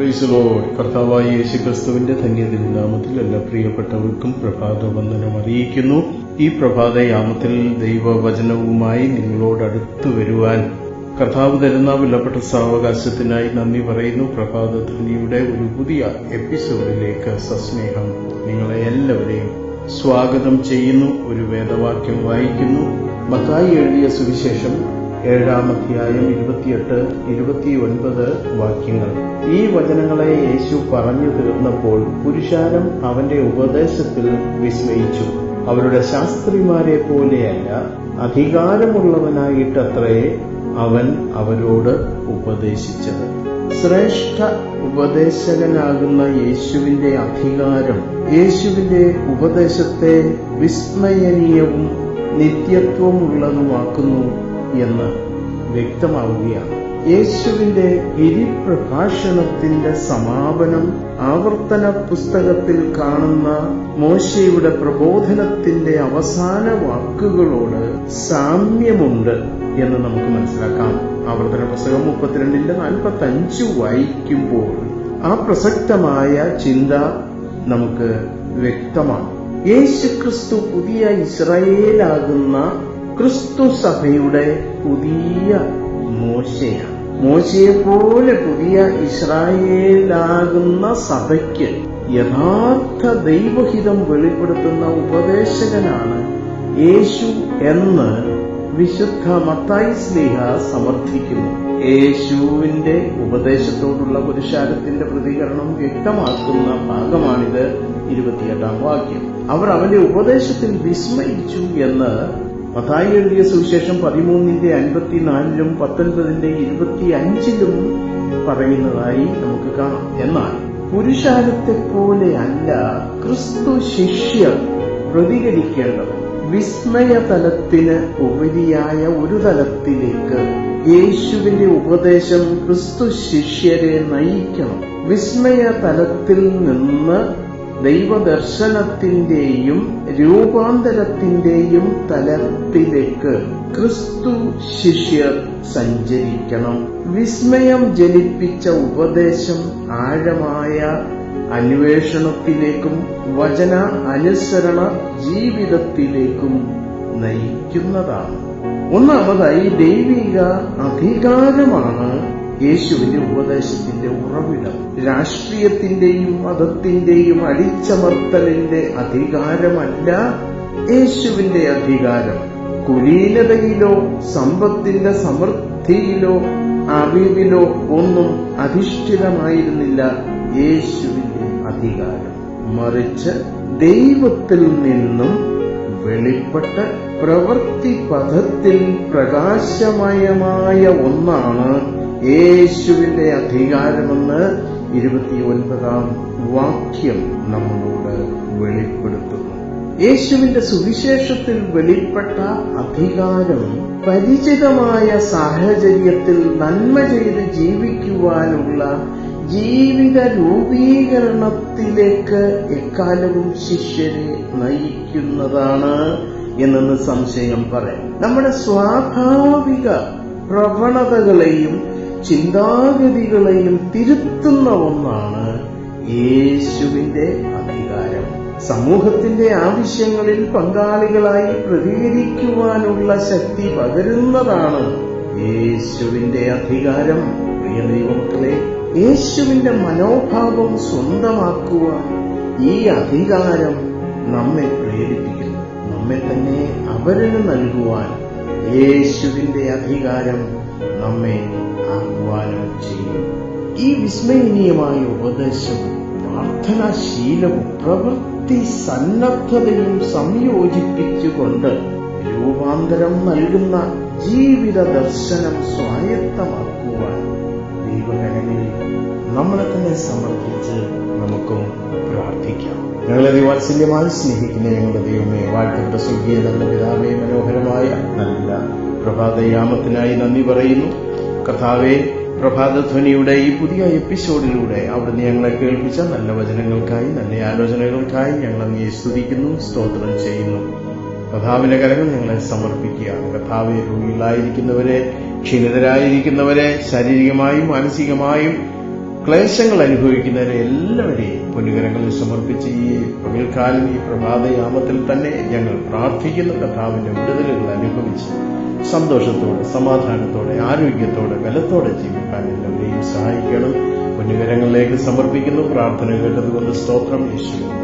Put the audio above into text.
പ്രൈസലോ കർത്താവായ യേശു ക്രിസ്തുവിന്റെ ധന്യതിന് നാമത്തിൽ എല്ലാ പ്രിയപ്പെട്ടവർക്കും പ്രഭാത വന്ദനം അറിയിക്കുന്നു. ഈ പ്രഭാതയാമത്തിൽ ദൈവവചനവുമായി നിങ്ങളോട് അടുത്തു വരുവാൻ കർത്താവ് തരുന്ന വിലപ്പെട്ട സാവകാശത്തിനായി നന്ദി പറയുന്നു. പ്രഭാത ധ്വനിയുടെ ഒരു പുതിയ എപ്പിസോഡിലേക്ക് സസ്നേഹം നിങ്ങളെ എല്ലാവരെയും സ്വാഗതം ചെയ്യുന്നു. ഒരു വേദവാക്യം വായിക്കുന്നു. മത്തായി എഴുതിയ സുവിശേഷം ഏഴാം അധ്യായം ഇരുപത്തിയെട്ട് ഇരുപത്തിയൊൻപത് വാക്യങ്ങൾ. ഈ വചനങ്ങളെ യേശു പറഞ്ഞു തീർന്നപ്പോൾ പുരുഷാരം അവന്റെ ഉപദേശത്തിൽ വിസ്മയിച്ചു. അവരുടെ ശാസ്ത്രിമാരെ പോലെയല്ല അധികാരമുള്ളവനായിട്ടത്രേ അവൻ അവരോട് ഉപദേശിച്ചത്. ശ്രേഷ്ഠ ഉപദേശകനാകുന്ന യേശുവിന്റെ അധികാരം യേശുവിന്റെ ഉപദേശത്തെ വിസ്മയനീയവും നിത്യത്വമുള്ളതുമാക്കുന്നു. എന്ന് വ്യക്തമാവുകയാണ്. യേശുവിന്റെ ഗിരിപ്രഭാഷണത്തിന്റെ സമാപനം ആവർത്തന പുസ്തകത്തിൽ കാണുന്ന മോശയുടെ പ്രബോധനത്തിന്റെ അവസാന വാക്കുകളോട് സാമ്യമുണ്ട് എന്ന് നമുക്ക് മനസ്സിലാക്കാം. ആവർത്തന പുസ്തകം മുപ്പത്തിരണ്ടിന്റെ നാൽപ്പത്തി അഞ്ച് വായിക്കുമ്പോൾ ആ പ്രസക്തമായ ചിന്ത നമുക്ക് വ്യക്തമാണ്. യേശുക്രിസ്തു പുതിയ ഇസ്രായേലാകുന്ന ക്രിസ്തു സഭയുടെ പുതിയ മോശയാണ്. മോശയെ പോലെ പുതിയ ഇസ്രായേലാകുന്ന സഭയ്ക്ക് യഥാർത്ഥ ദൈവഹിതം വെളിപ്പെടുത്തുന്ന ഉപദേശകനാണ് യേശു എന്ന് വിശുദ്ധ മത്തായി സ്നേഹ സമർത്ഥിക്കുന്നു. യേശുവിന്റെ ഉപദേശത്തോടുള്ള പുരുഷാരത്തിന്റെ പ്രതികരണം വ്യക്തമാക്കുന്ന ഭാഗമാണിത് ഇരുപത്തിയെട്ടാം വാക്യം. അവർ അവന്റെ ഉപദേശത്തിൽ വിസ്മയിച്ചു എന്ന് മത്തായി എഴുതിയ സുവിശേഷം പതിമൂന്നിന്റെ അൻപത്തിനാലിലും പത്തൊൻപതിന്റെ ഇരുപത്തി അഞ്ചിലും പറയുന്നതായി നമുക്ക് കാണാം. എന്നാൽ പുരുഷാരത്തെ പോലെ അല്ല ക്രിസ്തു ശിഷ്യർ പ്രതികരിക്കേണ്ടത് വിസ്മയ തലത്തിന് ഉപരിയായ ഒരു തലത്തിലേക്ക് യേശുവിന്റെ ഉപദേശം ക്രിസ്തു ശിഷ്യരെ നയിക്കണം. വിസ്മയ തലത്തിൽ നിന്ന് ദൈവദർശനത്തിന്റെയും രൂപാന്തരത്തിന്റെയും തലത്തിലേക്ക് ക്രിസ്തു ശിഷ്യർ സഞ്ചരിക്കണം. വിസ്മയം ജനിപ്പിച്ച ഉപദേശം ആഴമായ അന്വേഷണത്തിലേക്കും വചന അനുസരണ ജീവിതത്തിലേക്കും നയിക്കുന്നതാണ്. ഒന്നാമതായി ദൈവിക അധികാരമാണ് യേശുവിന്റെ ഉപദേശത്തിന്റെ ഉറവിടം രാഷ്ട്രീയത്തിന്റെയും മതത്തിന്റെയും അടിച്ചമർത്തലിന്റെ അധികാരമല്ല യേശുവിന്റെ അധികാരം. കുലീനതയിലോ സമ്പത്തിന്റെ സമൃദ്ധിയിലോ അറിവിലോ ഒന്നും അധിഷ്ഠിതമായിരുന്നില്ല യേശുവിന്റെ അധികാരം. മറിച്ച് ദൈവത്തിൽ നിന്നും വെളിപ്പെട്ട് പ്രവൃത്തി പഥത്തിൽ പ്രകാശമയമായ ഒന്നാണ് യേശുവിന്റെ അധികാരമെന്ന് ഇരുപത്തിയൊൻപതാം വാക്യം നമ്മളോട് വെളിപ്പെടുത്തുന്നു. യേശുവിന്റെ സുവിശേഷത്തിൽ വെളിപ്പെട്ട അധികാരം പരിചിതമായ സാഹചര്യത്തിൽ നന്മ ചെയ്ത് ജീവിക്കുവാനുള്ള ജീവിത രൂപീകരണത്തിലേക്ക് എക്കാലവും ശിഷ്യരെ നയിക്കുന്നതാണ് എന്നെന്ന് സംശയം പറയാം. നമ്മുടെ സ്വാഭാവിക പ്രവണതകളെയും ചിന്താഗതികളെയും തിരുത്തുന്ന ഒന്നാണ് യേശുവിന്റെ അധികാരം. സമൂഹത്തിന്റെ ആവശ്യങ്ങളിൽ പങ്കാളികളായി പ്രതികരിക്കുവാനുള്ള ശക്തി പകരുന്നതാണ് യേശുവിന്റെ അധികാരം. പ്രിയ ദൈവമക്കളെ യേശുവിന്റെ മനോഭാവം സ്വന്തമാക്കുവാൻ ഈ അധികാരം നമ്മെ പ്രേരിപ്പിക്കുന്നു. നമ്മെ തന്നെ അവരിന് നൽകുവാൻ യേശുവിന്റെ അധികാരം നമ്മെ ആഹ്വാനം ചെയ്യും. ഈ വിസ്മയനീയമായ ഉപദേശം പ്രാർത്ഥനാശീലവും പ്രവൃത്തി സന്നദ്ധതയും സംയോജിപ്പിച്ചുകൊണ്ട് രൂപാന്തരം നൽകുന്ന ജീവിത ദർശനം സ്വായത്തമാക്കുവാൻ ദൈവകരങ്ങളിൽ നമ്മളെ തന്നെ സമർപ്പിച്ച് നമുക്കും പ്രാർത്ഥിക്കാം. ഞങ്ങളെ വാത്സല്യമായി സ്നേഹിക്കുന്ന ഞങ്ങളുടെ ദൈവമേ വാഴ്ത്തിയുടെ സ്വർഗീയ നല്ല പിതാവേ മനോഹരമായ നല്ല പ്രഭാതയാമത്തിനായി നന്ദി പറയുന്നു. കഥാവേ പ്രഭാതധ്വനിയുടെ ഈ പുതിയ എപ്പിസോഡിലൂടെ അവിടുന്ന് ഞങ്ങളെ കേൾപ്പിച്ച നല്ല വചനങ്ങൾക്കായി നല്ല ആലോചനകൾക്കായി ഞങ്ങൾ അങ്ങേ സ്തുതിക്കുന്നു സ്തോത്രം ചെയ്യുന്നു. കഥാവിന്റെ കരങ്ങൾ ഞങ്ങളെ സമർപ്പിക്കുകയാണ്. കഥാവെ രോഗികളായിരിക്കുന്നവരെ ക്ഷീണിതരായിരിക്കുന്നവരെ ശാരീരികമായും മാനസികമായും ക്ലേശങ്ങൾ അനുഭവിക്കുന്നവരെ എല്ലാവരെയും പൊന്നുകരങ്ങളിൽ സമർപ്പിച്ച് ഈ പകൽക്കാലം ഈ പ്രഭാതയാമത്തിൽ തന്നെ ഞങ്ങൾ പ്രാർത്ഥിക്കുന്ന കഥാവിന്റെ വിടുതലുകൾ അനുഭവിച്ച് സന്തോഷത്തോടെ സമാധാനത്തോടെ ആരോഗ്യത്തോടെ ബലത്തോടെ ജീവിക്കാൻ എല്ലാവരെയും സഹായിക്കണം. പൊന്നുകരങ്ങളിലേക്ക് സമർപ്പിക്കുന്നു. പ്രാർത്ഥന കേട്ടതുകൊണ്ട് സ്തോത്രം. യേശുവിൻ